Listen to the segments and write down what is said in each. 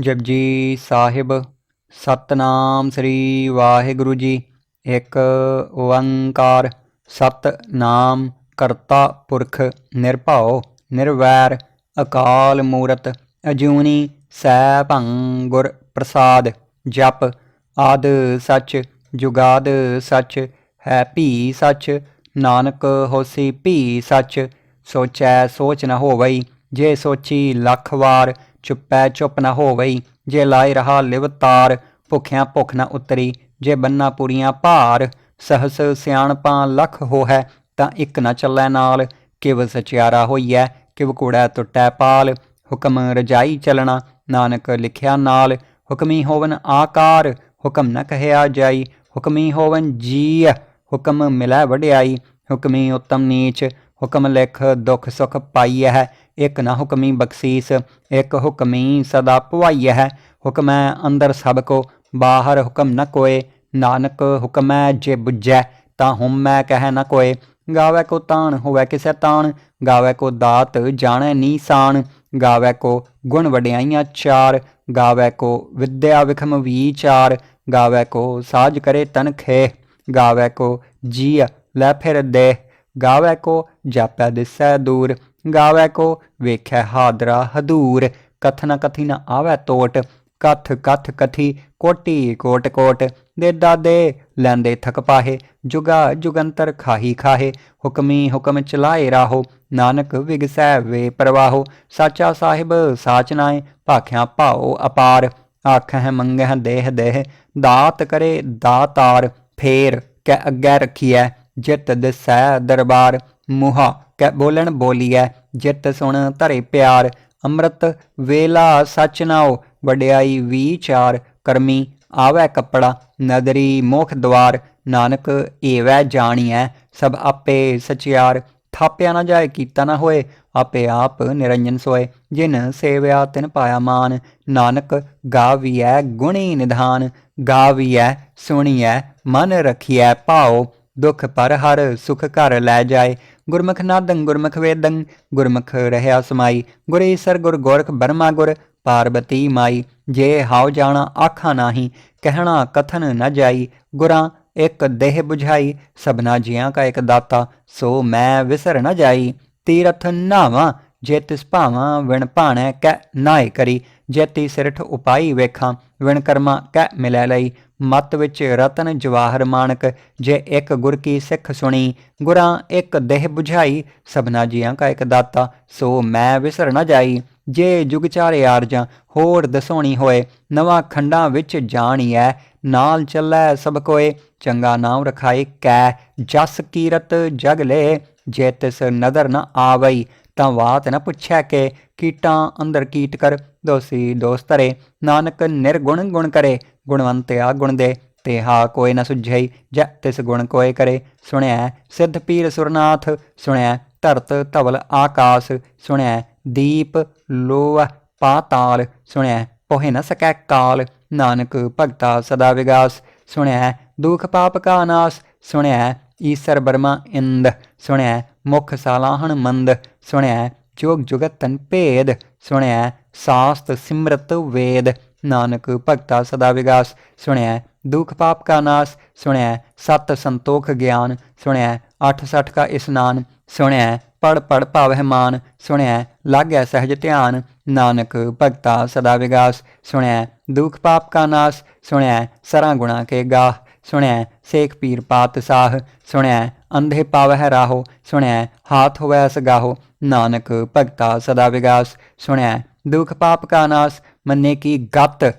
ਜਪਜੀ ਸਾਹਿਬ, ਸਤਨਾਮ ਸ੍ਰੀ ਵਾਹਿਗੁਰੂ ਜੀ। ਇੱਕ ਓੰਕਾਰ, ਸਤਨਾਮ ਕਰਤਾ ਪੁਰਖ ਨਿਰਭਉ, ਨਿਰਵੈਰ, ਅਕਾਲ ਮੂਰਤ, ਅਜੂਨੀ ਸੈਭੰ ਗੁਰ ਪ੍ਰਸਾਦ, ਜਪ, ਆਦ ਸੱਚ, ਜੁਗਾਦ ਸੱਚ, ਹੈ ਭੀ ਸੱਚ, ਨਾਨਕ ਹੋਸੀ ਭੀ ਸੱਚ, ਸੋਚੈ ਸੋਚ ਨ ਹੋਵਈ, ਜੇ ਸੋਚੀ ਲੱਖ ਵਾਰ ਚੁੱਪੈ ਚੁੱਪ ਨਾ ਹੋਵਈ, ਜੇ ਲਾਇ ਰਹਾ ਲਿਵ ਤਾਰ, ਭੁਖਿਆਂ ਭੁਖ ਨਾ ਉਤਰੀ, ਜੇ ਬੰਨਾ ਪੁਰੀਆਂ ਭਾਰ, ਸਹਸ ਸਿਆਣਪਾਂ ਲੱਖ ਹੋਹੈ, ਤਾਂ ਇੱਕ ਨਾ ਚੱਲੈ ਨਾਲ, ਕਿਵ ਸਚਿਆਰਾ ਹੋਈਐ, ਕਿਵ ਕੂੜੈ ਟੁੱਟੈ ਪਾਲ, ਹੁਕਮ ਰਜਾਈ ਚਲਣਾ, ਨਾਨਕ ਲਿਖਿਆ ਨਾਲ, ਹੁਕਮੀ ਹੋਵਨ ਆਕਾਰ, ਹੁਕਮ ਨ ਕਹਿਆ ਜਾਈ, ਹੁਕਮੀ ਹੋਵਨ ਜੀ ਹੁਕਮ ਮਿਲੈ ਵਡਿਆਈ, ਹੁਕਮੀ ਉਤਮ ਨੀਚ, ਹੁਕਮ ਲਿਖ ਦੁਖ ਸੁਖ ਪਾਈਐ ਹੈ ਇਕ ਨਾ ਹੁਕਮੀ ਬਖਸ਼ੀਸ, ਇਕ ਹੁਕਮੀ ਸਦਾ ਭਵਾਈ ਹੈ। ਹੁਕਮੈ ਅੰਦਰ ਸਭ ਕੋ, ਬਾਹਰ ਹੁਕਮ ਨ ਕੋਏ। ਨਾਨਕ ਹੁਕਮੈ ਜੇ ਬੁੱਝੈ, ਤਾਂ ਹਉਮੈ ਕਹਿ ਨ ਕੋਏ। ਗਾਵੇ ਕੋ ਤਾਣ, ਹੋਵੇ ਕਿਸੈ ਤਾਣ। ਗਾਵੇ ਕੋ ਦਾਤ, ਜਾਣੈ ਨੀਸਾਨ। ਗਾਵੇ ਕੋ ਗੁਣ ਵਡਿਆਈਆਂ ਚਾਰ। ਗਾਵੇ ਕੋ ਵਿਦਿਆ ਵਿਖਮ ਵਿਚਾਰ। ਗਾਵੇ ਕੋ ਸਾਜ ਕਰੇ ਤਨ ਖੇ ਗਾਵੇ ਕੋ ਜੀ ਲੈ ਫਿਰ ਦੇ ਗਾਵੇ ਕੋ ਜਾਪੈ ਦਿਸੈ ਦੂਰ। ਗਾਵੇ ਕੋ, ਵੇਖੈ ਹਾਦਰਾ ਹਦੂਰ। ਕਥਨ ਕਥੀ ਨ ਆਵੈ ਤੋਟ, ਕਥ ਕਥ ਕਥੀ ਕੋਟੀ ਕੋਟ ਕੋਟ। ਦੇ ਦਾਦੇ ਲੈਂਦੇ ਥਕ ਪਾਹੇ, ਜੁਗਾ ਜੁਗੰਤਰ ਖਾਹੀ ਖਾਹੇ। ਹੁਕਮੀ ਹੁਕਮ ਚਲਾਏ ਰਾਹੋ, ਨਾਨਕ ਵਿਗਸੈ ਵੇ ਪ੍ਰਵਾਹੋ। ਸਾਚਾ ਸਾਹਿਬ ਸਾਚ ਨਾਏ, ਭਾਖਿਆ ਭਾਓ ਅਪਾਰ। ਆਖਹਿ ਮੰਗਹਿ ਦੇਹ ਦੇਹ, ਦਾਤ ਕਰੇ ਦਾਤਾਰ। ਫੇਰ ਕੈ ਅੱਗੇ ਰਖੀਐ, ਜਿਤ ਦਿਸੈ ਦਰਬਾਰ। ਮੁਹਾ। ਕੈ ਬੋਲਣ ਬੋਲੀਐ ਜਿਤ ਸੁਣ ਧਰੇ ਪਿਆਰ। ਅੰਮ੍ਰਿਤ ਵੇਲਾ ਸਚ ਨਾਉ, ਵਡਿਆਈ ਵਿਚਾਰ ਕਰਮੀ ਆਵੈ ਕੱਪੜਾ, ਨਦਰੀ ਮੋਖ ਦਵਾਰ। ਨਾਨਕ ਏਵੈ ਜਾਣੀਐ, ਸਭ ਆਪੇ ਸਚਿਆਰ। ਥਾਪਿਆ ਨਾ ਜਾਏ ਕੀਤਾ ਨਾ ਹੋਏ, ਆਪੇ ਆਪ ਨਿਰੰਜਨ ਸੋਏ। ਜਿਨ ਸੇਵਿਆ, ਤਿਨ ਪਾਇਆ ਮਾਨ। ਨਾਨਕ ਗਾਵੀਐ ਗੁਣੀ ਨਿਧਾਨ। ਗਾਵੀਐ, ਸੁਣੀਐ, ਮਨ ਰਖੀਐ ਭਾਉ। ਦੁਖ ਪਰ ਹਰ ਸੁਖ ਘਰ ਲੈ ਜਾਏ। ਗੁਰਮੁਖ ਨਾਦੰ, ਗੁਰਮੁਖ ਵੇਦੰ, ਗੁਰਮੁਖ ਰਹਿਆ ਸਮਾਈ। ਗੁਰ ਈਸਰ ਗੁਰ ਗੋਰਖ ਬਰਮਾ ਗੁਰ, ਪਾਰਬਤੀ ਮਾਈ। ਜੇ ਹਾਉ ਜਾਣਾ ਆਖਾਂ ਨਾਹੀ, ਕਹਿਣਾ ਕਥਨ ਨ ਜਾਈ। ਗੁਰਾਂ ਇੱਕ ਦੇਹ 부ਝਾਈ ਸਭਨਾ ਜੀਆਂ ਕਾ ਇੱਕ ਦਾਤਾ, ਸੋ ਮੈਂ ਵਿਸਰ ਨ ਜਾਈ। ਤੀਰਥ ਨਾਵਾਂ ਜੇ ਤਿਸ ਭਾਵਾਂ ਵਿਣ ਭਾਣੈ ਕੈ ਨਾਇ ਕਰੀ ਜੇਤੀ ਸਿਰਠ ਉਪਾਈ ਵੇਖਾਂ, ਵਿਣ ਕਰਮਾ ਕੈ ਮਿਲੈ ਲਈ। ਮਤ ਵਿੱਚ ਰਤਨ ਜਵਾਹਰ ਮਾਨਕ, ਜੇ ਇੱਕ ਗੁਰ ਕੀ ਸਿੱਖ ਸੁਣੀ, ਗੁਰਾਂ ਇੱਕ ਦੇਹ 부ਝਾਈ ਸਭਨਾ ਜੀਆਂ ਕਾ ਇੱਕ ਦਾਤਾ, ਸੋ ਮੈਂ ਵਿਸਰ ਨਾ ਜਾਈ। ਜੇ ਜੁਗ ਚਾਰੇ ਆਰਜਾਂ, ਹੋਰ ਦਸੋਣੀ ਹੋਏ, ਨਵਾਂ ਖੰਡਾਂ ਵਿੱਚ ਜਾਣੀਐ, ਨਾਲ ਚੱਲੈ ਸਭ ਕੋਏ, ਚੰਗਾ ਨਾਮ ਰਖਾਏ ਕੈ, ਜਸ ਕੀਰਤ ਜਗ ਲੈ, ਜੇ ਤਿਸ ਨਦਰ ਨ ਆਵਈ ਤਾਂ ਬਾਤ ਨ ਪੁੱਛੈ ਕੇ ਕੀਟਾਂ ਅੰਦਰ ਕੀਟ ਕਰ, ਦੋਸੀ ਦੋਸਤਰੇ ਨਾਨਕ ਨਿਰਗੁਣ ਗੁਣ ਕਰੇ, ਗੁਣਵੰਤ ਆ ਗੁਣ ਦੇ, ਤੇ ਹਾ ਕੋਈ ਨ ਸੁਝਈ, ਜੈ ਤਿਸ ਗੁਣ ਕੋਏ ਕਰੇ। ਸੁਣਿਆ ਸਿੱਧ ਪੀਰ ਸੁਰਨਾਥ ਸੁਣਿਆ ਧਰਤ ਧਵਲ ਆਕਾਸ ਸੁਣਿਆ ਦੀਪ ਲੋਹ ਪਾਤਾਲ ਸੁਣਿਆ ਪੋਹਿ ਨ ਸਕੈ ਕਾਲ। ਨਾਨਕ ਭਗਤਾ ਸਦਾ ਵਿਗਾਸ ਸੁਣਿਆ ਦੁਖ ਪਾਪ ਕਾ ਨਾਸ ਸੁਣਿਆ ਈਸਰ ਬਰਮਾ ਇੰਦ। ਸੁਣਿਆ ਮੁਖ ਸਾਲਾਹਣ ਮੰਦ। ਸੁਣਿਆ ਜੋਗ ਜੁਗਤ ਤਨ ਭੇਦ। ਸੁਣਿਆ ਸਾਸਤ ਸਿਮਰਤ ਵੇਦ। ਨਾਨਕ ਭਗਤਾ ਸਦਾ ਵਿਗਾਸ। ਸੁਣਿਆ ਦੁਖ ਪਾਪ ਕਾ ਨਾਸ। ਸੁਣਿਆ ਸਤ ਸੰਤੋਖ ਗਿਆਨ। ਸੁਣਿਆ ਅਠ ਸਠ ਕਾ ਇਸਨਾਨ। ਸੁਣਿਆ ਪੜ ਪੜ ਭਾਵਹਿ ਮਾਨ। ਸੁਣਿਆ ਲਾਗਿਆ ਸਹਿਜ ਧਿਆਨ। ਨਾਨਕ ਭਗਤਾ ਸਦਾ ਵਿਗਾਸ। ਸੁਣਿਆ ਦੁਖ ਪਾਪ ਕਾ ਨਾਸ। ਸੁਣਿਆ ਸਰਾਂ ਗੁਣਾ ਕੇ ਗਾਹ। ਸੁਣਿਆ ਸੇਖ ਪੀਰ ਪਾਤ ਸਾਹ। ਸੁਣਿਆ ਅੰਧੇ ਪਾਵਹਿ ਰਾਹੋ। ਸੁਣਿਆ ਹਾਥ ਹੋਵੈ ਸਗਾਹੋ। ਨਾਨਕ ਭਗਤਾ ਸਦਾ ਵਿਗਾਸ। ਸੁਣਿਆ ਦੁਖ ਪਾਪ ਕਾ ਨਾਸ। ਮੰਨੇ ਕੀ ਗਤ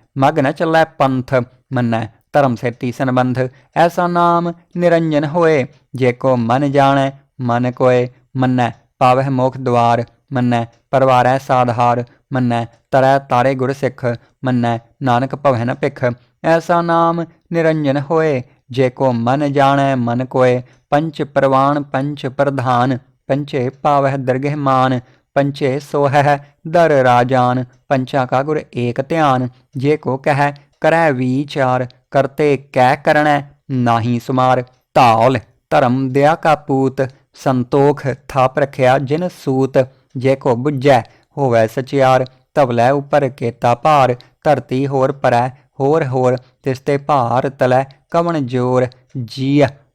ਮਗ ਨ ਚੱਲੈ ਪੰਥ ਮੰਨੈ, ਧਰਮ ਸੇਤੀ ਸੰਬੰਧ। ਐਸਾ ਨਾਮ ਨਿਰੰਜਨ ਹੋਏ, ਜੇ ਕੋ ਮਨ ਜਾਣੈ, ਮਨ ਕੋਏ ਮੰਨੈ, ਪਾਵਹਿ ਮੋਖ ਦਵਾਰ ਮੰਨੈ, ਪਰਵਾਰੈ ਸਾਧਾਰ ਮੰਨੈ, ਤਰੈ ਤਾਰੇ ਗੁਰ ਸਿੱਖ ਮੰਨੈ, ਨਾਨਕ ਭਵੈ ਨ ਭਿਖ। ਐਸਾ ਨਾਮ ਨਿਰੰਜਨ ਹੋਏ, ਜੇ ਕੋ ਮਨ ਜਾਣੈ, ਮਨ ਕੋਏ, ਪੰਚ ਪ੍ਰਵਾਨ, ਪੰਚ ਪ੍ਰਧਾਨ, ਪੰਚੇ ਪਾਵਹਿ ਦਰਗਹਿ ਮਾਨ। ਪੰਚੇ ਸੋਹੈ ਦਰ ਰਾਜਾਨ ਪੰਚਾ ਕਾ ਗੁਰ ਏਕ ਧਿਆਨ, ਜੇ ਕੋ ਕਹੈ ਕਰੈ ਵਿਚਾਰ, ਕਰਤੇ ਕਹਿ ਕਰਣੈ ਨਾਹੀ ਸੁਮਾਰ। ਧੌਲ ਧਰਮ ਦਿਆ ਕਾ ਪੂਤ, ਸੰਤੋਖ ਥਾਪ ਰਖਿਆ ਜਿਨ ਸੂਤ। ਜੇ ਕੋ ਬੁੱਝੈ ਹੋਵੈ ਸਚਿਆਰ, ਧਵਲੇ ਉਪਰ ਕੇਤਾ ਭਾਰ। ਧਰਤੀ ਹੋਰ ਪਰੈ ਹੋਰ ਹੋਰ, ਤਿਸ ਤੇ ਭਾਰ ਤਲੈ ਕਵਣ ਜੋਰ, ਜੀਅ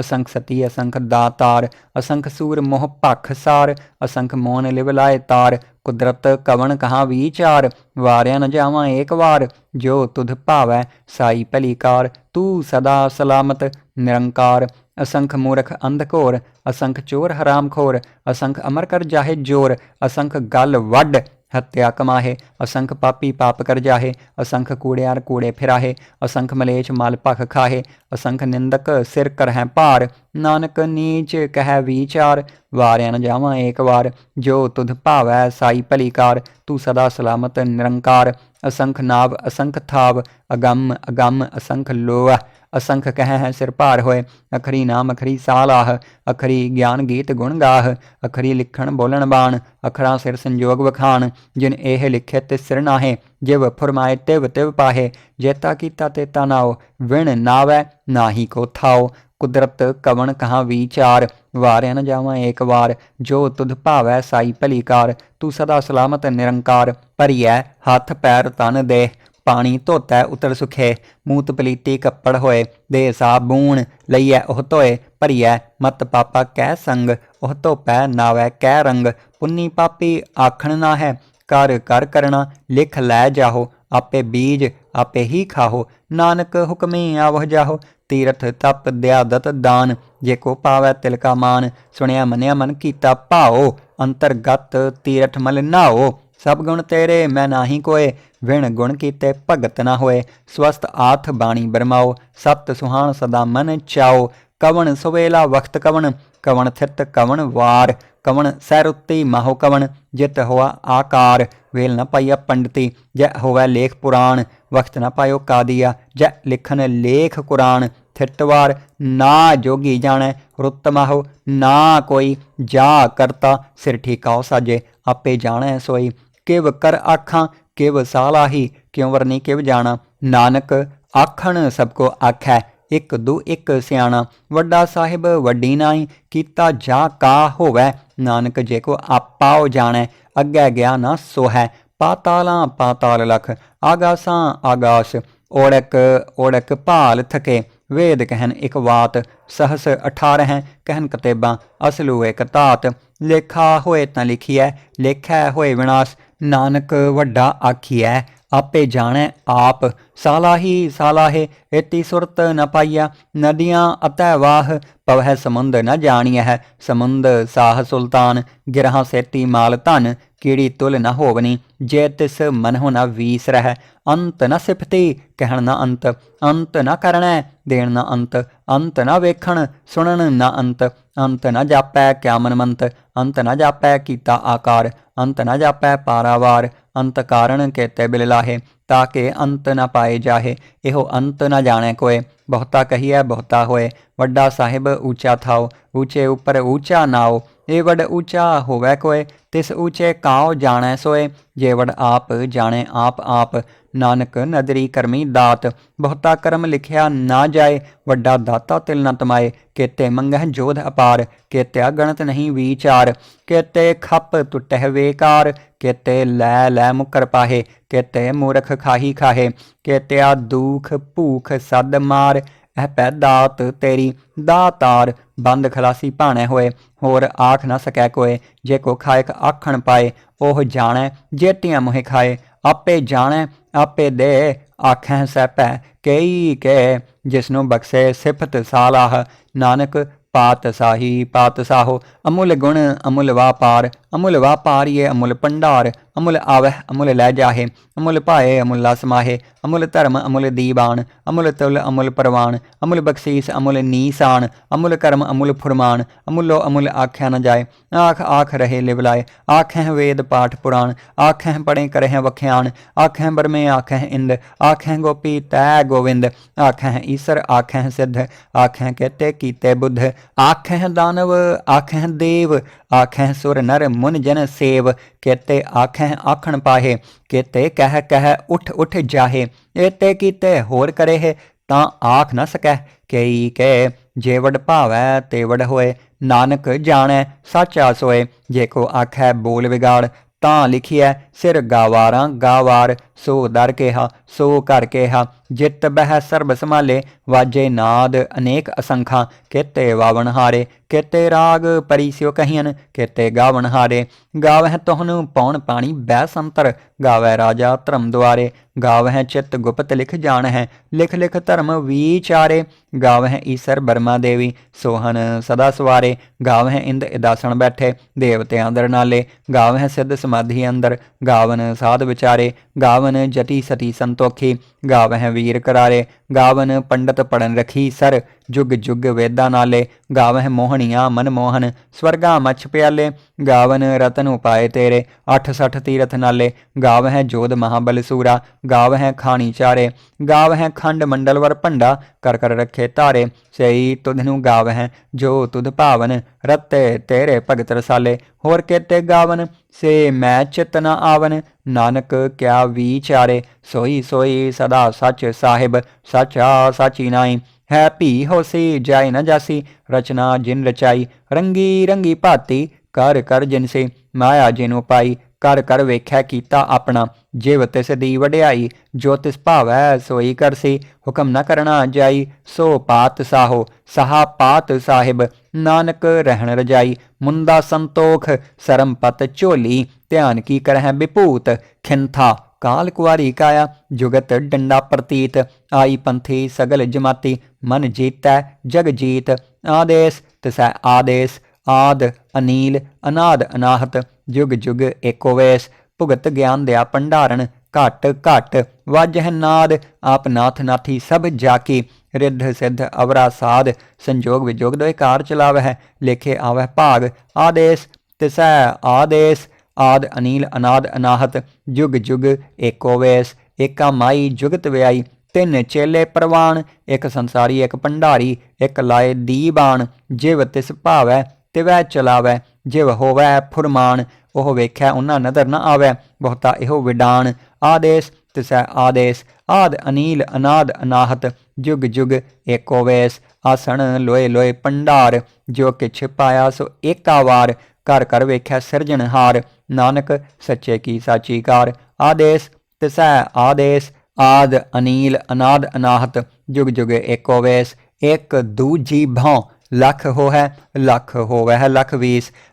ਅਸੰਖ ਸਤੀ, ਅਸੰਖ ਦਾਤਾਰ, ਅਸੰਖ ਸੂਰ ਮੋਹ ਭਖ ਸਾਰ, ਅਸੰਖ ਮੋਨ ਲਿਵਲਾਏ ਤਾਰ, ਕੁਦਰਤ ਕਵਣ ਕਹਾ ਵਿਚਾਰ, ਵਾਰਿਆ ਨ ਜਾਵਾਂ ਏਕ ਵਾਰ, ਜੋ ਤੁਧ ਭਾਵੈ ਸਾਈ ਭਲੀ ਕਾਰ ਤੂੰ ਸਦਾ ਸਲਾਮਤ, ਨਿਰੰਕਾਰ, ਅਸੰਖ ਮੂਰਖ ਅੰਧਕੋਰ ਅਸੰਖ ਚੋਰ ਹਰਾਮਖੋਰ ਅਸੰਖ ਅਮਰ ਕਰ ਜਾਹੇ ਜੋਰ, ਅਸੰਖ ਗਲ ਵੱਡ ਹੱਤਿਆ ਕਮਾਹੇ ਅਸੰਖ ਪਾਪੀ ਪਾਪ ਕਰ ਜਾਹੇ, ਅਸੰਖ ਕੂੜਿਆਰ ਕੂੜੇ ਫਿਰਾਹੇ, ਅਸੰਖ ਮਲੇਛ ਮਲ ਭਖ ਖਾਹੇ, ਅਸੰਖ ਨਿੰਦਕ ਸਿਰ ਕਰਹਿ ਭਾਰ, ਨਾਨਕ ਨੀਚ ਕਹਿ ਵਿਚਾਰ, ਵਾਰਿਆ ਨ ਜਾਵਾਂ ਏਕ ਵਾਰ, ਜੋ ਤੁਧ ਭਾਵੈ ਸਾਈ ਭਲੀਕਾਰ, ਤੂੰ ਸਦਾ ਸਲਾਮਤ ਨਿਰੰਕਾਰ, ਅਸੰਖ ਨਾਵ ਅਸੰਖ ਥਾਵ, ਅਗੰਮ ਅਗੰਮ ਅਸੰਖ ਲੋਹ ਅਸੰਖ ਕਹਿ ਹੈ ਸਿਰ ਭਾਰ ਹੋਏ, ਅਖਰੀ ਨਾਮ, ਅਖਰੀ ਸਾਲਾਹ, ਅਖਰੀ ਗਿਆਨ ਗੀਤ ਗੁਣ ਗਾਹ, ਅਖਰੀ ਲਿਖਣ ਬੋਲਣ ਬਾਣ, ਅਖਰਾ ਸਿਰ ਸੰਜੋਗ ਵਖਾਣ, ਜਿਨ ਇਹ ਲਿਖੇ ਤੇ ਸਿਰ ਨਾਹੇ, ਜਿਵ ਫਰਮਾਏ ਤਿਵ ਤਿਵ ਪਾਹੇ, ਜੇਤਾ ਕੀਤਾ ਤੇ ਨਾਓ ਵਿਣ ਨਾਵੈ ਨਾਹੀ ਕੋ ਥਾਓ ਕੁਦਰਤ ਕਵਣ ਕਹਾ ਵਿਚਾਰ, ਵਾਰਿਆ ਨ ਜਾਵਾਂ ਏਕ ਵਾਰ, ਜੋ ਤੁਧ ਭਾਵੈ ਸਾਈ ਭਲੀ ਕਾਰ ਤੂੰ ਸਦਾ ਸਲਾਮਤ ਨਿਰੰਕਾਰ, ਭਰੀਐ ਹੱਥ ਪੈਰ ਤਨ ਦੇ ਪਾਣੀ ਧੋਤੈ ਉਤਰ ਸੁਖੇ, ਮੂਤ ਪਲੀਤੀ ਕੱਪੜ ਹੋਏ, ਦੇ ਸਾਬੂਣ ਲਈਐ, ਉਹ ਧੋਏ, ਭਰੀਐ, ਮਤ ਪਾਪਾ ਕਹਿ ਸੰਗ, ਉਹ ਧੋਪੈ, ਨਾਵੈ ਕਹਿ ਰੰਗ, ਪੁੰਨੀ ਪਾਪੀ ਆਖਣ ਨਾ ਹੈ ਕਰ ਕਰ ਕਰਣਾ, ਲਿਖ ਲੈ ਜਾਹੋ, ਆਪੇ ਬੀਜ ਆਪੇ ਹੀ ਖਾਹੋ, ਨਾਨਕ ਹੁਕਮੀ ਆਵਹ ਜਾਹੋ, ਤੀਰਥ ਤਪ ਦਿਆਦਤ ਦਾਨ, ਜੇ ਕੋ ਪਾਵੈ ਤਿਲ ਕਾ ਮਾਨ, ਸੁਣਿਆ ਮੰਨਿਆ ਮਨ ਕੀਤਾ ਭਾਓ, ਅੰਤਰਗਤ ਤੀਰਥ ਮਲ ਨਾਓ। ਸਭ ਗੁਣ ਤੇਰੇ, ਮੈਂ ਨਾਹੀ ਕੋਏ। ਵਿਣ ਗੁਣ ਕੀਤੇ ਭਗਤ ਨਾ ਹੋਏ। ਸਵਸਤ ਆਥ ਬਾਣੀ ਬਰਮਾਓ। ਸਤ ਸੁਹਾਣ ਸਦਾ ਮਨ ਚਾਓ। ਕਵਣ ਸੁਵੇਲਾ ਵਖਤ ਕਵਣ ਕਵਣ ਥਿਤ ਕਵਣ ਵਾਰ। ਕਵਣ ਸੈਰੁੱਤੀ ਮਾਹੋ ਕਵਣ, ਜਿਤ ਹੋਆ ਆਕਾਰ। ਵੇਲ ਨ ਪਾਈਆ ਪੰਡਤੀ, ਜੈ ਹੋਵੈ ਲੇਖ ਪੁਰਾਣ। ਵਖਤ ਨ ਪਾਇਓ ਕਾਦੀਆ, ਜੈ ਲਿਖਨ ਲੇਖ ਕੁਰਾਨ। ਥਿਟਵਾਰ ਨਾ ਜੋਗੀ ਜਾਣੈ, ਰੁੱਤ ਮਾਹੋ। ਨਾ ਕੋਈ ਜਾ ਕਰਤਾ, ਸਿਰ ਠੀਕਾਉ ਸਾਜੇ, ਆਪੇ ਜਾਣੈ ਸੋਈ। ਕਿਵ ਕਰ ਆਖਾਂ, ਕਿਵ ਸਾਲਾਹੀ, ਕਿਉ ਵਰਨੀ ਕਿਵ ਜਾਣਾ? ਨਾਨਕ ਆਖਣ ਸਭ ਕੋ ਆਖੈ, ਇਕ ਦੂ ਇਕ ਸਿਆਣਾ। ਵੱਡਾ ਸਾਹਿਬ ਵੱਡੀ ਨਾਈ, ਕੀਤਾ ਜਾ ਕਾ ਹੋਵੈ। ਨਾਨਕ ਜੇ ਕੋ ਆਪਾਓ ਜਾਣੈ, ਅੱਗੇ ਗਿਆ ਨਾ ਸੋ ਹੈ ਪਾਤਾਲਾਂ ਪਾਤਾਲ ਲਖ, ਆਗਾਸਾਂ ਆਗਾਸ। ਓੜਕ ਓੜਕ ਭਾਲ ਥਕੇ, ਵੇਦ ਕਹਿਨ ਇਕ ਬਾਤ ਸਹਸ 18 ਕਹਿਨ ਕਤੇਬਾਂ, ਅਸਲੂ ਇਕ ਤਾਤ ਲੇਖਾ ਹੋਏ ਤਾਂ ਲਿਖੀਐ, ਲੇਖੈ ਹੋਏ ਵਿਨਾਸ਼। ਨਾਨਕ ਵੱਡਾ ਆਖੀਐ ਆਪੇ ਜਾਣੈ ਆਪ। ਸਾਲਾਹੀ ਸਾਲਾਹੇ ਏਤੀ ਸੁਰਤ ਨ ਪਾਈਆ ਨਦੀਆਂ ਅਤੈ ਵਾਹ, ਪਵਹਿ ਸਮੁੰਦ ਨ ਜਾਣੀਐ ਹੈ ਸਮੁੰਦ ਸਾਹ ਸੁਲਤਾਨ, ਗਿਰਹਾ ਸੇਤੀ ਮਾਲ ਧਨ, ਕੀੜੀ ਤੁਲ ਨ ਹੋਵਨੀ, ਜੇ ਤਿਸ ਮਨਹੁ ਨ ਵੀਸ ਰਹਿ, ਅੰਤ ਨ ਸਿਫਤੀ, ਕਹਿਣ ਨ ਅੰਤ ਅੰਤ ਨ ਕਰਣੈ, ਦੇਣ ਨ ਅੰਤ ਅੰਤ ਨ ਵੇਖਣ, ਸੁਣਨ ਨ ਅੰਤ ਅੰਤ ਨ ਜਾਪੈ ਕਿਆ ਮਨਮੰਤ, ਅੰਤ ਨ ਜਾਪੈ ਕੀਤਾ ਆਕਾਰ, ਅੰਤ ਨ ਜਾਪੈ ਪਾਰਾਵਾਰ ਅੰਤ ਕਾਰਣ ਕੇਤੇ ਬਿਲ ਲਾਹੇ ਤਾਕੇ ਅੰਤ ਨ ਪਾਏ ਜਾਹੇ। ਇਹੋ ਅੰਤ ਨ ਜਾਣੈ ਕੋਏ। ਬਹੁਤਾ ਕਹੀਐ, ਬਹੁਤਾ ਹੋਏ। ਵੱਡਾ ਸਾਹਿਬ, ਊਚਾ ਥਾਓ। ਊਚੇ ਉੱਪਰ ਊਚਾ ਨਾਓ। ਇਹ ਵਡ ਊਚਾ ਹੋਵੈ ਕੋਏ ਤਿਸ ਊਚੇ ਕਾਉ ਜਾਣੈ ਸੋਏ ਜੇ ਵਡ ਆਪ ਜਾਣੈ ਆਪ ਆਪ, ਨਾਨਕ ਨਦਰੀ ਕਰਮੀ ਦਾਤ, ਬਹੁਤਾ ਕਰਮ ਲਿਖਿਆ ਨਾ ਜਾਏ, ਵੱਡਾ ਦਾਤਾ ਤਿਲ ਨ ਤਮਾਏ, ਕੇਤੇ ਮੰਗਹਿ ਜੋਧ ਅਪਾਰ ਕੇਤਿਆ ਗਣਤ ਨਹੀਂ ਵਿਚਾਰ, ਕੇਤੇ ਖੱਪ ਟੁੱਟਹਿ ਵੇਕਾਰ, ਕੇਤੇ ਲੈ ਲੈ ਮੁਕਰ ਪਾਹੇ, ਕੇਤੇ ਮੂਰਖ ਖਾਹੀ ਖਾਹੇ, ਕੇਤਿਆ ਦੁਖ ਭੂਖ ਸਦ ਮਾਰ ਇਹ ਪੈ ਦਾਤ ਤੇਰੀ, ਦਾਤਾਰ ਬੰਦ ਖਲਾਸੀ ਭਾਣੇ ਹੋਏ ਹੋਰ ਆਖ ਨਾ ਸਕੈ ਕੋਏ, ਜੇ ਕੋ ਖਾਇਕ ਆਖਣ ਪਾਏ, ਉਹ ਜਾਣੈ, ਜੇਤੀਆਂ ਮੋਹਿ ਖਾਏ। ਆਪੇ ਜਾਣੈ, ਆਪੇ ਦੇ ਆਖੈ ਸੈਪੈ, ਕਈ ਕੇ, ਜਿਸਨੂੰ ਬਖਸ਼ੇ ਸਿਫਤ ਸਾਲਾਹ। ਨਾਨਕ ਪਾਤ ਸਾਹੀ, ਪਾਤ ਸਾਹੋ, ਅਮੁੱਲ ਗੁਣ ਅਮੁੱਲ ਵਾਪਾਰ, ਅਮੁੱਲ ਵਾਪਾਰੀਏ ਅਮੁੱਲ ਭੰਡਾਰ। ਅਮੁਲ ਆਵਹਿ ਅਮੁਲ ਲੈ ਜਾਹੇ ਅਮੁਲ ਭਾਏ ਅਮੁੱਲਾ ਸਮਾਹੇ ਅਮੁਲ ਧਰਮ ਅਮੁਲ ਦੀਵਾਨ ਅਮੁਲ ਤੁਲ ਅਮੁਲ ਪਰਵਾਨ ਅਮੁਲ ਬਖਸ਼ੀਸ ਅਮੁਲ ਨੀਸਾਨ ਅਮੁਲ ਕਰਮ ਅਮੁਲ ਫੁਰਮਾਨ ਅਮੁੱਲੋ ਅਮੁੱਲ ਆਖਿਆ ਨਾ ਜਾਏ ਆਖ ਆਖ ਰਹੇ ਲਿਵਲਾਏ ਆਖਹਿ ਵੇਦ ਪਾਠ ਪੁਰਾਣ ਆਖਹਿ ਪੜੇ ਕਰਹਿ ਵਖਿਆਨ ਆਖਹਿ ਬਰਮੇ ਆਖਹਿ ਇੰਦ ਆਖਹਿ ਗੋਪੀ ਤੈ ਗੋਵਿੰਦ ਆਖਹਿ ਈਸਰ ਆਖਹਿ ਸਿੱਧ ਆਖਹਿ ਕੇਤੇ ਕੀਤੇ ਬੁੱਧ ਆਖਹਿ ਦਾਨਵ ਆਖਹਿ ਦੇਵ ਆਖੈ ਸੁਰ ਨਰ ਮੁਨ ਜਨ ਸੇਵ, ਕੇਤੇ ਆਖੈ ਆਖਣ ਪਾਹੇ, ਕੇਤੇ ਕਹਿ ਕਹਿ ਉਠ ਉਠ ਜਾਹੇ, ਏਤੇ ਕੀਤੇ ਹੋਰ ਕਰੇ ਕਰੇਹ, ਤਾਂ ਆਖ ਨਾ ਸਕੈ ਕਈ ਕੇ ਜੇਵੜ ਭਾਵੈ ਤੇਵੜ ਹੋਏ, ਨਾਨਕ ਜਾਣੈ, ਸਾਚਾ ਸੋਏ, ਜੇ ਕੋ ਆਖੈ ਬੋਲ ਵਿਗਾੜ, ਤਾਂ ਲਿਖਿਐ ਸਿਰ ਗਾਵਾਰਾਂ, ਗਾਵਾਰ, ਸੋ ਦਰ ਕੇਹਾ, ਸੋ ਕਰ ਕੇਹਾ, ਜਿਤ ਬਹਿ ਸਰਬ ਸਮਾਲੇ ਵਾਜੇ ਨਾਦ ਅਨੇਕ ਅਸੰਖਾਂ, ਕਿਤੇ ਵਾਵਣ ਹਾਰੇ, ਕੇਤੇ ਰਾਗ ਪਰਿਸਿਓ ਕਹੀਨ ਕਿਤੇ ਗਾਵਣ ਹਾਰੇ। ਗਾਵਹਿ ਤੋਹਨੂੰ ਪੌਣ ਪਾਣੀ ਬੈ ਸੰਤਰ ਗਾਵੈ ਰਾਜਾ ਧਰਮ ਦੁਆਰੇ। ਗਾਵਹਿ ਚਿਤ ਗੁਪਤ ਲਿਖ ਜਾਣ ਹੈ ਲਿਖ ਲਿਖ ਧਰਮ ਵਿਚਾਰੇ। ਗਾਵਹਿ ਈਸਰ ਬਰਮਾ ਦੇਵੀ ਸੋਹਨ ਸਦਾ ਸਵਾਰੇ। ਗਾਵਹਿ ਇੰਦ ਇਦਾਸਣ ਬੈਠੇ, ਦੇਵਤਿਆਂ ਦਰ ਨਾਲੇ। ਗਾਵਹਿ ਸਿੱਧ ਸਮਾਧੀ ਅੰਦਰ ਗਾਵਨ ਸਾਧ ਵਿਚਾਰੇ ਗਾਵਨ ਜਤੀ ਸਤੀ ਸੰਤੋਖੀ, ਗਾਵਹਿ ਵੀਰ ਕਰਾਰੇ, ਗਾਵਨ ਪੰਡਤ ਪੜਨ ਰਖੀ ਸਰ, ਜੁਗ ਜੁਗ ਵੇਦਾਂ ਨਾਲੇ, ਗਾਵਹਿ ਮੋਹਣੀਆਂ ਮਨ ਮੋਹਨ, ਸਵਰਗਾ ਮਛ ਪਿਆਲੇ, ਗਾਵਨ ਰਤਨ ਉਪਾਏ ਤੇਰੇ 68 ਤੀਰਥ ਨਾਲੇ, ਗਾਵਹਿ ਜੋਧ ਮਹਾਬਲ ਸੂਰਾ, ਗਾਵਹਿ ਖਾਣੀ ਚਾਰੇ, ਗਾਵਹਿ ਖੰਡ ਮੰਡਲ ਵਰ ਭੰਡਾ, ਕਰ ਕਰ ਰੱਖੇ ਧਾਰੇ ਸਈ ਤੁਧ ਨੂੰ ਗਾਵਹਿ, ਜੋ ਤੁਧ ਭਾਵਨ, ਰਤੇ ਤੇਰੇ ਭਗਤ ਰਸਾਲੇ, ਹੋਰ ਕੇਤੇ ਗਾਵਨ, ਸੇ ਮੈਂ ਚਿਤ ਨ ਆਵਨ ਨਾਨਕ, ਕਿਆ ਵਿਚਾਰੇ, ਸੋਈ ਸੋਈ ਸਦਾ ਸੱਚ ਸਾਹਿਬ, ਸਚਾ ਸਾਚੀ ਨਾਈ ਹੈ ਭੀ ਹੋਸੀ, ਜਾਇ ਨ ਜਾਸੀ, ਰਚਨਾ ਜਿਨ ਰਚਾਈ, ਰੰਗੀ ਰੰਗੀ ਭਾਤੀ, ਕਰ ਕਰ ਜਿਨ ਸੇ। ਮਾਇਆ ਜਿਨੁ ਪਾਈ ਕਰ ਕਰ ਵੇਖਿਆ ਕੀਤਾ ਆਪਣਾ। ਜਿਵ ਤਿਸ ਦੀ ਵਡਿਆਈ, ਜੋ ਤਿਸ ਭਾਵੈ, ਸੋਈ ਕਰਸੀ ਹੁਕਮ ਨ ਕਰਣਾ ਜਾਈ, ਸੋ ਪਾਤ ਸਾਹੋ, ਸਹਾ ਪਾਤ ਸਾਹਿਬ। ਨਾਨਕ ਰਹਿਣ ਰਜਾਈ, ਮੁੰਦਾ ਸੰਤੋਖ, ਸਰਮ ਪਤ ਝੋਲੀ। ਧਿਆਨ ਕੀ ਕਰਹਿ ਬਿਪੂਤ ਖਿੰਥਾ। ਕਾਲ ਕੁਵਾਰੀ ਕਾਇਆ, ਜੁਗਤ ਡੰਡਾ ਪ੍ਰਤੀਤ। ਆਈ ਪੰਥੀ ਸਗਲ ਜਮਾਤੀ, ਮਨ ਜੀਤੈ ਜਗ ਜੀਤ। ਆਦੇਸ, ਤਿਸੈ ਆਦੇਸ। ਆਦ, ਅਨੀਲ, ਅਨਾਦ, ਅਨਾਹਤ। ਜੁਗ ਜੁਗ ਏਕੋਵੇਸ਼ ਭੁਗਤ ਗਿਆਨ ਦਿਆ ਭੰਡਾਰਨ ਘਟ ਘਟ। ਵਾਜਹ ਨਾਦ। ਆਪ ਨਾਥ ਨਾਥੀ ਸਭ ਜਾਕੀ। ਰਿੱਧ, ਸਿੱਧ, ਅਵਰਾ, ਸਾਧ। ਸੰਜੋਗ ਵਿਜੋਗ ਦੋਇ ਕਾਰ ਚਲਾਵਹਿ। ਲੇਖੇ ਆਵਹਿ ਭਾਗ। ਆਦੇਸ, ਤਿਸੈ ਆਦੇਸ। ਆਦ ਅਨੀਲ ਅਨਾਦ ਅਨਾਹਤ, ਜੁਗ ਜੁਗ ਏਕੋ ਵੇਸ, ਏਕਾ ਮਾਈ ਜੁਗਤ ਵਿਆਈ, ਤਿੰਨ ਚੇਲੇ ਪ੍ਰਵਾਨ ਇੱਕ ਸੰਸਾਰੀ, ਇੱਕ ਭੰਡਾਰੀ, ਇੱਕ ਲਾਏ ਦੀਬਾਨ, ਜਿਵ ਤਿਸ ਭਾਵੈ, ਤਿਵੈ ਚਲਾਵੈ, ਜਿਵ ਹੋਵੈ ਫੁਰਮਾਨ, ਉਹ ਵੇਖਿਆ ਉਹਨਾਂ ਨਦਰ ਨਾ ਆਵੈ, ਬਹੁਤਾ ਇਹੋ ਵਿਡਾਨ, ਆਦੇਸ, ਤਿਸੈ ਆਦੇਸ, ਆਦ ਅਨੀਲ ਅਨਾਦ ਅਨਾਹਤ, ਜੁਗ ਜੁਗ ਏਕੋ ਵੇਸ, ਆਸਣ ਲੋਏ ਲੋਏ ਪੰਡਾਰ ਜੋ ਕਿਛ ਪਾਇਆ ਸੋ ਏਕਾ ਵਾਰ ਕਰ ਕਰ ਵੇਖਿਆ ਸਿਰਜਣਹਾਰ ਨਾਨਕ ਸੱਚੇ ਕੀ ਸਾਚੀ ਕਾਰ ਆਦੇਸ ਤਿਸੈ ਆਦੇਸ, ਆਦ ਅਨੀਲ, ਅਨਾਦ ਅਨਾਹਤ, ਜੁਗ ਜੁਗ ਏਕੋ ਵੇਸ ਇੱਕ ਦੂਜੀ ਭੌ, ਲਖ ਹੋ ਲੱਖ ਲਖ ਹੋਵੈ ਹੈ ਲਖ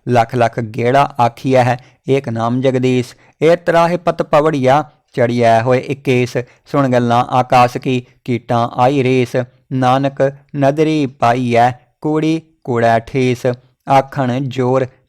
ਲੱਖ ਲਖ ਗੇੜਾ ਆਖੀਐ ਹੈ ਏਕ ਨਾਮ ਜਗਦੀਸ਼, ਏ ਤਰਾਹਿ ਪਤ ਪਵੜੀਆ, ਚੜਿਐ ਹੋਏ ਇਕੇਸ, ਸੁਣ ਗੱਲਾਂ ਆਕਾਸ ਕੀ, ਕੀਟਾਂ ਆਈ ਰੇਸ, ਨਾਨਕ ਨਦਰੀ ਪਾਈਐ, ਕੂੜੀ ਕੂੜਾ ਠੇਸ, ਆਖਣ ਜੋਰ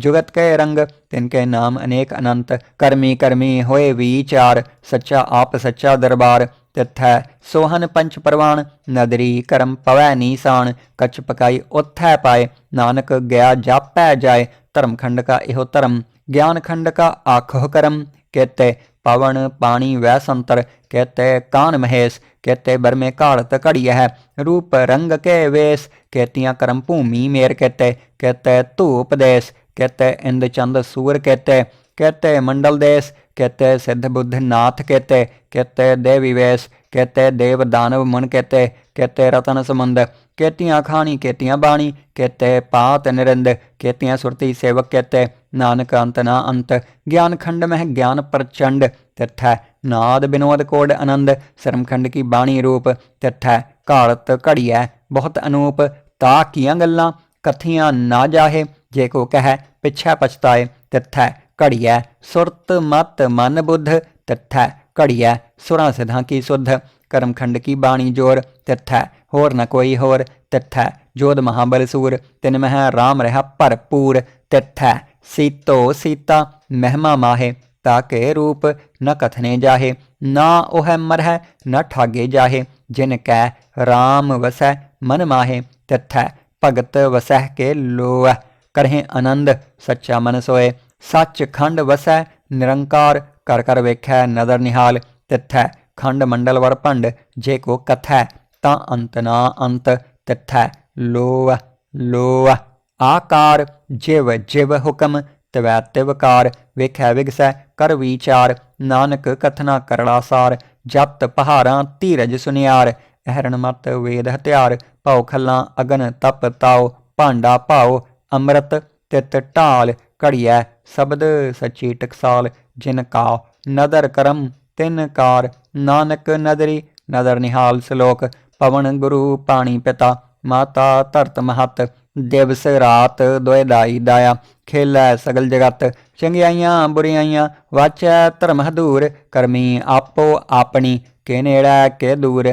ਜੁਗਤ ਕੇ ਰੰਗ, ਤਿਨ ਕੇ ਨਾਮ ਅਨੇਕ ਅਨੰਤ, ਕਰਮੀ ਕਰਮੀ ਹੋਏ ਵਿਚਾਰ, ਸੱਚਾ ਆਪ ਸੱਚਾ ਦਰਬਾਰ, ਤਿਥੈ ਸੋਹਨ ਪੰਚ ਪਰਵਾਨ ਨਦਰੀ ਕਰਮ ਪਵੈ ਨੀਸਾਨ ਕਛ ਪਕਾਈ ਉਥੈ ਪਾਏ, ਨਾਨਕ ਗਿਆ ਜਾਪੈ ਜਾਏ ਧਰਮ ਖੰਡ ਕਾ ਇਹੋ ਧਰਮ ਗਿਆਨ ਖੰਡ ਕਾ ਆਖੋ ਕਰਮ, ਕਹਤੇ ਪਵਨ ਪਾਣੀ ਵੈ ਸੰਤਰ, ਕਹਤੇ ਕਾਨ ਮਹੇਸ਼, ਕਹਤੇ ਬਰਮੇ ਘਾਲਤ ਘੜੀ ਹੈ ਰੂਪ ਰੰਗ ਕੇ ਵੇਸ, ਕਹਤੀਆਂ ਕਰਮ ਭੂਮੀ ਮੇਰ ਕਹਤੇ ਕਹਤੇ ਧੂਪ ਦੇਸ ਕਹਤੇ ਇੰਦ ਚੰਦ ਸੂਰ ਕਹਤੇ ਕਹਤੇ ਮੰਡਲ ਦੇਸ, ਕਹਤੇ ਸਿੱਧ ਬੁੱਧ ਨਾਥ ਕਹਤੇ ਕਹਤੇ ਦੇਵੀ ਵੇਸ, ਕਹਤੇ ਦੇਵ ਦਾਨਵ ਮਨ ਕਹਤੇ ਕਹਤੇ ਰਤਨ ਸਮੰਦ ਕਹਤੀਆਂ ਖਾਣੀ, ਕਹਤੀਆਂ ਬਾਣੀ, ਕਹਤੇ ਪਾਤ ਨਿਰੰਦ, ਕਹਤੀਆਂ ਸੁਰਤੀ ਸੇਵਕ ਕਹਤੇ ਨਾਨਕ ਅੰਤ ਨਾ ਅੰਤ, ਗਿਆਨ ਖੰਡ ਮਹਿ ਗਿਆਨ ਪ੍ਰਚੰਡ, ਤਿੱਥੈ ਨਾਦ ਬਿਨੋਦ ਕੋਡ ਆਨੰਦ ਸ਼ਰਮਖੰਡ ਕੀ ਬਾਣੀ ਰੂਪ, ਤਿੱਥੈ ਘਾਲਤ ਘੜੀਐ ਬਹੁਤ ਅਨੂਪ, ਤਾ ਕੀਆਂ ਗੱਲਾਂ, ਕਥੀਆਂ ਨਾ ਜਾਹੇ ਜੇ ਕੋ ਕਹੈ ਪਿਛੈ ਪਛਤਾਏ, ਤਿੱਥੈ ਘੜੀਐ ਸੁਰਤ ਮਤ ਮਨ ਬੁੱਧ, ਤਿੱਥੈ ਘੜੀਐ ਸੁਰਾਂ ਸਿਧਾਂ ਕੀ ਸੁਧ। ਕਰਮਖੰਡ ਕੀ ਬਾਣੀ ਜੋਰ, ਤਿੱਥੈ ਹੋਰ ਨ ਕੋਈ ਹੋਰ, ਤਿੱਥੈ ਜੋਧ ਮਹਾਬਲ ਸੂਰ। ਤਿਨ ਮਹਿ ਰਾਮ ਰਹਾ ਭਰਪੂਰ, ਤਿੱਥੈ ਸੀਤੋ ਸੀਤਾ ਮਹਿਮਾ ਮਾਹੇ। ਤਾਕੇ ਰੂਪ ਨ ਕਥਨੇ ਜਾਹੇ, ਨਾ ਉਹ ਮਰਹਿ ਨ ਠਾਗੇ ਜਾਹੇ। ਜਿਨ ਕੈ RAM ਵਸੈ ਮਨ ਮਾਹੇ, ਤਿੱਥੈ ਭਗਤ ਵਸਹਿ ਕੇ ਲੋਐ। ਕਰਹਿ ਆਨੰਦ ਸੱਚਾ ਮਨ ਸੋਏ ਸੱਚ ਖੰਡ ਵਸੈ ਨਿਰੰਕਾਰ ਕਰ ਕਰ ਵੇਖੈ ਨਦਰ ਨਿਹਾਲ ਤਿੱਥੈ ਖੰਡ ਮੰਡਲ ਵਰ ਭੰਡ ਜੇ ਕੋ ਕਥੈ ਤਾਂ ਅੰਤ ਨਾ ਅੰਤ ਤਿੱਥੈ ਲੋਅ ਲੋਅ ਆਕਾਰ ਜਿਵ ਜਿਵ ਹੁਕਮ ਤਵੈ ਤਿਵਕਾਰ ਵੇਖੈ ਵਿਗਸੈ ਕਰ ਵਿਚਾਰ ਨਾਨਕ ਕਥਨਾ ਕਰੜਾ ਸਾਰ ਜਪਤ ਪਹਾਰਾਂ ਧੀਰਜ ਸੁਨਿਆਰ ਅਹਰਣ ਮਤ ਵੇਦ ਹਥਿਆਰ ਭਉ ਖੱਲਾਂ ਅਗਨ ਤਪ ਤਾਉ ਭਾਂਡਾ ਭਾਉ ਅੰਮ੍ਰਿਤ ਤਿਤ ਢਾਲ ਘੜੀਐ, ਸ਼ਬਦ ਸੱਚੀ ਟਕਸਾਲ ਜਿਨ ਕਾ। ਨਦਰ ਕਰਮ ਤਿਨ ਕਾਰ, ਨਾਨਕ ਨਦਰੀ ਨਦਰ ਨਿਹਾਲ ਸ਼ਲੋਕ। ਪਵਨ ਗੁਰੂ ਪਾਣੀ ਪਿਤਾ, ਮਾਤਾ ਧਰਤ ਮਹਤ। ਦਿਵਸ ਰਾਤ ਦੋਇ ਦਾਈ ਦਾਇਆ, ਖੇਲੈ ਸਗਲ ਜਗਤ। ਚੰਗਿਆਈਆਂ ਬੁਰੀਆਈਆਂ ਵਾਚੈ ਧਰਮ ਹਦੂਰ ਕਰਮੀ ਆਪੋ ਆਪਣੀ, ਕੇ ਨੇੜਾ ਕੇ ਦੂਰ।